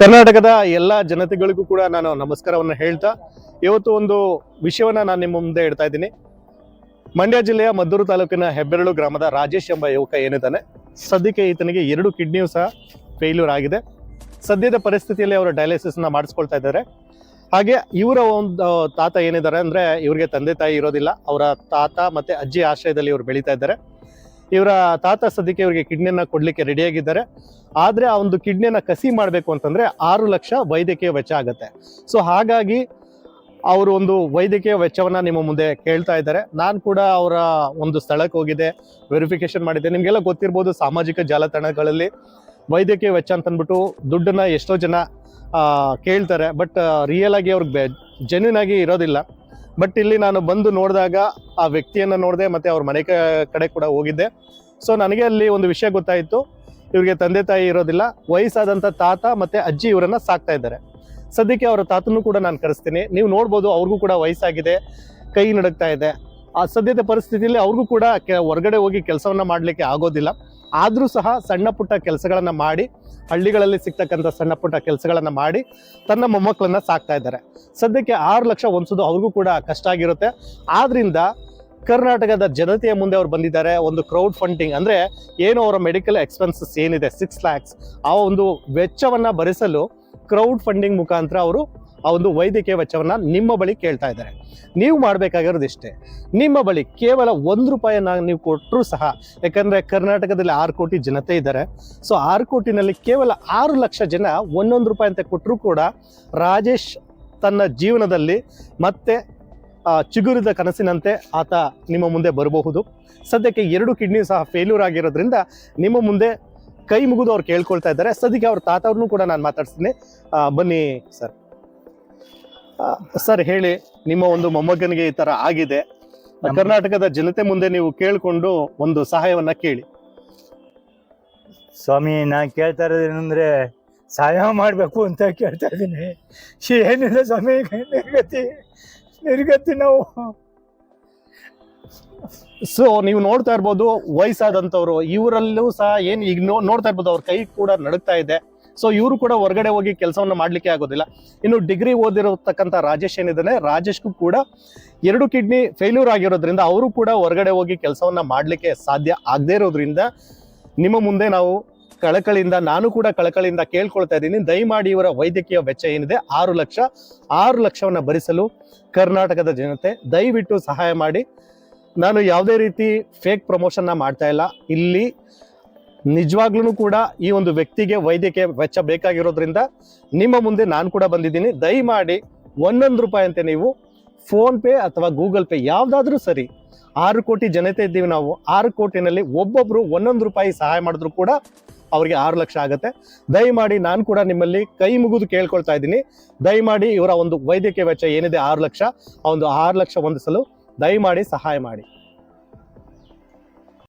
ಕರ್ನಾಟಕದ ಎಲ್ಲ ಜನತೆಗಳಿಗೂ ಕೂಡ ನಾನು ನಮಸ್ಕಾರವನ್ನು ಹೇಳ್ತಾ, ಇವತ್ತು ಒಂದು ವಿಷಯವನ್ನ ನಾನು ನಿಮ್ಮ ಮುಂದೆ ಇಡ್ತಾ ಇದ್ದೀನಿ. ಮಂಡ್ಯ ಜಿಲ್ಲೆಯ ಮದ್ದೂರು ತಾಲೂಕಿನ ಹೆಬ್ಬೆರಳು ಗ್ರಾಮದ ರಾಜೇಶ್ ಎಂಬ ಯುವಕ ಏನಿದ್ದಾನೆ, ಸದ್ಯಕ್ಕೆ ಈತನಿಗೆ ಎರಡು ಕಿಡ್ನಿಯೂ ಸಹ ಫೇಲ್ಯೂರ್ ಆಗಿದೆ. ಸದ್ಯದ ಪರಿಸ್ಥಿತಿಯಲ್ಲಿ ಅವರು ಡಯಾಲಿಸಿಸ್ನ ಮಾಡಿಸ್ಕೊಳ್ತಾ ಇದ್ದಾರೆ. ಹಾಗೆ ಇವರ ಒಂದು ತಾತ ಏನಿದ್ದಾರೆ ಅಂದ್ರೆ, ಇವರಿಗೆ ತಂದೆ ತಾಯಿ ಇರೋದಿಲ್ಲ, ಅವರ ತಾತ ಮತ್ತೆ ಅಜ್ಜಿ ಆಶ್ರಯದಲ್ಲಿ ಇವರು ಬೆಳೀತಾ ಇದ್ದಾರೆ. ಇವರ ತಾತ ಸದ್ಯಕ್ಕೆ ಇವರಿಗೆ ಕಿಡ್ನಿಯನ್ನು ಕೊಡ್ಲಿಕ್ಕೆ ರೆಡಿಯಾಗಿದ್ದಾರೆ ಆದ್ರೆ ಆ ಒಂದು ಕಿಡ್ನಿಯನ್ನು ಕಸಿ ಮಾಡಬೇಕು ಅಂತಂದ್ರೆ ಆರು ಲಕ್ಷ ವೈದ್ಯಕೀಯ ವೆಚ್ಚ ಆಗುತ್ತೆ. ಸೊ ಹಾಗಾಗಿ ಅವರು ಒಂದು ವೈದ್ಯಕೀಯ ವೆಚ್ಚವನ್ನ ನಿಮ್ಮ ಮುಂದೆ ಕೇಳ್ತಾ ಇದ್ದಾರೆ. ನಾನು ಕೂಡ ಅವರ ಒಂದು ಸ್ಥಳಕ್ಕೆ ಹೋಗಿದ್ದೆ ವೆರಿಫಿಕೇಶನ್ ಮಾಡಿದ್ದೆ. ನಿಮಗೆಲ್ಲ ಗೊತ್ತಿರ್ಬೋದು ಸಾಮಾಜಿಕ ಜಾಲತಾಣಗಳಲ್ಲಿ ವೈದ್ಯಕೀಯ ವೆಚ್ಚ ಅಂತ ಅಂದ್ಬಿಟ್ಟು ದುಡ್ಡನ್ನ ಎಷ್ಟೋ ಜನ ಕೇಳ್ತಾರೆ. ಬಟ್ ರಿಯಲ್ ಆಗಿ ಅವ್ರಿಗೆ ಜೆನ್ಯೂನ್ ಆಗಿ ಇರೋದಿಲ್ಲ. ಬಟ್ ಇಲ್ಲಿ ನಾನು ಬಂದು ನೋಡಿದಾಗ ಆ ವ್ಯಕ್ತಿಯನ್ನ ನೋಡಿದೆ ಮತ್ತೆ ಅವ್ರ ಮನೆ ಕಡೆ ಕೂಡ ಹೋಗಿದ್ದೆ. ಸೊ ನನಗೆ ಅಲ್ಲಿ ಒಂದು ವಿಷಯ ಗೊತ್ತಾಯಿತು. ಇವರಿಗೆ ತಂದೆ ತಾಯಿ ಇರೋದಿಲ್ಲ. ವಯಸ್ಸಾದಂಥ ತಾತ ಮತ್ತೆ ಅಜ್ಜಿ ಇವರನ್ನು ಸಾಕ್ತಾ ಇದ್ದಾರೆ. ಸದ್ಯಕ್ಕೆ ಅವರ ತಾತನೂ ಕೂಡ ನಾನು ಕರೆಸ್ತೀನಿ. ನೀವು ನೋಡ್ಬೋದು ಅವ್ರಿಗೂ ಕೂಡ ವಯಸ್ಸಾಗಿದೆ. ಕೈ ನಡಕ್ತಾ ಇದೆ. ಆ ಸದ್ಯದ ಪರಿಸ್ಥಿತಿಯಲ್ಲಿ ಅವ್ರಿಗೂ ಕೂಡ ಹೊರಗಡೆ ಹೋಗಿ ಕೆಲಸವನ್ನ ಮಾಡಲಿಕ್ಕೆ ಆಗೋದಿಲ್ಲ. ಆದರೂ ಸಹ ಸಣ್ಣ ಪುಟ್ಟ ಕೆಲಸಗಳನ್ನು ಮಾಡಿ, ಹಳ್ಳಿಗಳಲ್ಲಿ ಸಿಗ್ತಕ್ಕಂಥ ಸಣ್ಣ ಪುಟ್ಟ ಕೆಲಸಗಳನ್ನು ಮಾಡಿ ತನ್ನ ಮೊಮ್ಮಕ್ಕಳನ್ನು ಸಾಕ್ತಾ ಇದ್ದಾರೆ. ಸದ್ಯಕ್ಕೆ ಆರು ಲಕ್ಷ ಹೊಂದಿಸೋದು ಅವ್ರಿಗೂ ಕೂಡ ಕಷ್ಟ ಆಗಿರುತ್ತೆ. ಆದ್ದರಿಂದ ಕರ್ನಾಟಕದ ಜನತೆಯ ಮುಂದೆ ಅವ್ರು ಬಂದಿದ್ದಾರೆ. ಒಂದು ಕ್ರೌಡ್ ಫಂಡಿಂಗ್ ಅಂದರೆ ಏನು ಅವರ ಮೆಡಿಕಲ್ ಎಕ್ಸ್ಪೆನ್ಸಸ್ ಏನಿದೆ ಸಿಕ್ಸ್ ಲ್ಯಾಕ್ಸ್ ಆ ಒಂದು ವೆಚ್ಚವನ್ನು ಭರಿಸಲು ಕ್ರೌಡ್ ಫಂಡಿಂಗ್ ಮುಖಾಂತರ ಅವರು ಆ ಒಂದು ವೈದ್ಯಕೀಯ ವೆಚ್ಚವನ್ನ ನಿಮ್ಮ ಬಳಿ ಕೇಳ್ತಾ ಇದ್ದಾರೆ. ನೀವು ಮಾಡಬೇಕಾಗಿರೋದು ಇಷ್ಟೇ. ನಿಮ್ಮ ಬಳಿ ಕೇವಲ ಒಂದು ರೂಪಾಯಿಯನ್ನ ನೀವು ಕೊಟ್ಟರೂ ಸಹ, ಯಾಕಂದ್ರೆ ಕರ್ನಾಟಕದಲ್ಲಿ ಆರು ಕೋಟಿ ಜನತೆ ಇದ್ದಾರೆ. ಸೊ ಆರು ಕೋಟಿನಲ್ಲಿ ಕೇವಲ ಆರು ಲಕ್ಷ ಜನ ಒಂದೊಂದು ರೂಪಾಯಿ ಅಂತ ಕೊಟ್ಟರೂ ಕೂಡ ರಾಜೇಶ್ ತನ್ನ ಜೀವನದಲ್ಲಿ ಮತ್ತೆ ಚಿಗುರಿದ ಕನಸಿನಂತೆ ಆತ ನಿಮ್ಮ ಮುಂದೆ ಬರಬಹುದು. ಸದ್ಯಕ್ಕೆ ಎರಡು ಕಿಡ್ನಿ ಸಹ ಫೇಲ್ಯೂರ್ ಆಗಿರೋದ್ರಿಂದ ನಿಮ್ಮ ಮುಂದೆ ಕೈ ಮುಗಿದು ಅವ್ರು ಕೇಳ್ಕೊಳ್ತಾ ಇದ್ದಾರೆ. ಸದ್ಯಕ್ಕೆ ಅವ್ರ ತಾತವ್ರನ್ನೂ ಕೂಡ ನಾನು ಮಾತಾಡ್ತೀನಿ ಬನ್ನಿ ಸರ್. ಸರ್ ಹೇಳಿ ನಿಮ್ಮ ಒಂದು ಮೊಮ್ಮಗನಿಗೆ ಈ ತರ ಆಗಿದೆ. ಕರ್ನಾಟಕದ ಜನತೆ ಮುಂದೆ ನೀವು ಕೇಳಿಕೊಂಡು ಒಂದು ಸಹಾಯವನ್ನ ಕೇಳಿ. ಸ್ವಾಮಿ ನಾ ಕೇಳ್ತಾ ಇರೋದೇನಂದ್ರೆ ಸಹಾಯ ಮಾಡಬೇಕು ಅಂತ ಕೇಳ್ತಾ ಇದ್ದೀನಿ. ಏನಿದೆ ಸ್ವಾಮಿ ನಿರ್ಗತಿ ನಿರ್ಗತಿ ನಾವು. ಸೊ ನೀವು ನೋಡ್ತಾ ಇರ್ಬೋದು ವಯಸ್ಸಾದಂಥವ್ರು ಇವರಲ್ಲೂ ಸಹ ಏನು ಈಗ ನೋಡ್ತಾ ಇರ್ಬೋದು ಅವ್ರ ಕೈ ಕೂಡ ನಡುಗ್ತಾ ಇದೆ. ಸೊ ಇವರು ಕೂಡ ಹೊರಗಡೆ ಹೋಗಿ ಕೆಲಸವನ್ನ ಮಾಡ್ಲಿಕ್ಕೆ ಆಗೋದಿಲ್ಲ. ಇನ್ನು ಡಿಗ್ರಿ ಓದಿರತಕ್ಕಂತ ರಾಜೇಶ್ ಏನಿದ್ದಾನೆ, ರಾಜೇಶ್ಗೂ ಕೂಡ ಎರಡು ಕಿಡ್ನಿ ಫೇಲ್ಯೂರ್ ಆಗಿರೋದ್ರಿಂದ ಅವರು ಕೂಡ ಹೊರಗಡೆ ಹೋಗಿ ಕೆಲಸವನ್ನ ಮಾಡ್ಲಿಕ್ಕೆ ಸಾಧ್ಯ ಆಗದೇ ಇರೋದ್ರಿಂದ ನಿಮ್ಮ ಮುಂದೆ ನಾವು ಕಳಕಳಿಯಿಂದ, ನಾನು ಕೂಡ ಕಳಕಳಿಯಿಂದ ಕೇಳ್ಕೊಳ್ತಾ ಇದ್ದೀನಿ. ದಯಮಾಡಿ ಇವರ ವೈದ್ಯಕೀಯ ವೆಚ್ಚ ಏನಿದೆ? ಆರು ಲಕ್ಷ. ಆರು ಲಕ್ಷವನ್ನ ಭರಿಸಲು ಕರ್ನಾಟಕದ ಜನತೆ ದಯವಿಟ್ಟು ಸಹಾಯ ಮಾಡಿ. ನಾನು ಯಾವುದೇ ರೀತಿ ಫೇಕ್ ಪ್ರಮೋಷನ್ನ ಮಾಡ್ತಾ ಇಲ್ಲ. ಇಲ್ಲಿ ನಿಜವಾಗ್ಲೂ ಕೂಡ ಈ ಒಂದು ವ್ಯಕ್ತಿಗೆ ವೈದ್ಯಕೀಯ ವೆಚ್ಚ ಬೇಕಾಗಿರೋದ್ರಿಂದ ನಿಮ್ಮ ಮುಂದೆ ನಾನು ಕೂಡ ಬಂದಿದ್ದೀನಿ. ದಯಮಾಡಿ ಒಂದೊಂದು ರೂಪಾಯಿ ಅಂತೆ ನೀವು ಫೋನ್ ಪೇ ಅಥವಾ ಗೂಗಲ್ ಪೇ ಯಾವುದಾದ್ರೂ ಸರಿ ಆರು ಕೋಟಿ ಜನತೆ ಇದ್ದೀವಿ ನಾವು. ಆರು ಕೋಟಿನಲ್ಲಿ ಒಬ್ಬೊಬ್ಬರು ಒಂದೊಂದು ರೂಪಾಯಿ ಸಹಾಯ ಮಾಡಿದ್ರು ಕೂಡ ಅವರಿಗೆ ಆರು ಲಕ್ಷ ಆಗುತ್ತೆ. ದಯಮಾಡಿ ನಾನು ಕೂಡ ನಿಮ್ಮಲ್ಲಿ ಕೈ ಮುಗಿದು ಕೇಳ್ಕೊಳ್ತಾ ಇದ್ದೀನಿ. ದಯಮಾಡಿ ಇವರ ಒಂದು ವೈದ್ಯಕೀಯ ವೆಚ್ಚ ಏನಿದೆ? ಆರು ಲಕ್ಷ. ಆ ಒಂದು ಆರು ಲಕ್ಷ ಹೊಂದಿಸಲು ದಯಮಾಡಿ ಸಹಾಯ ಮಾಡಿ.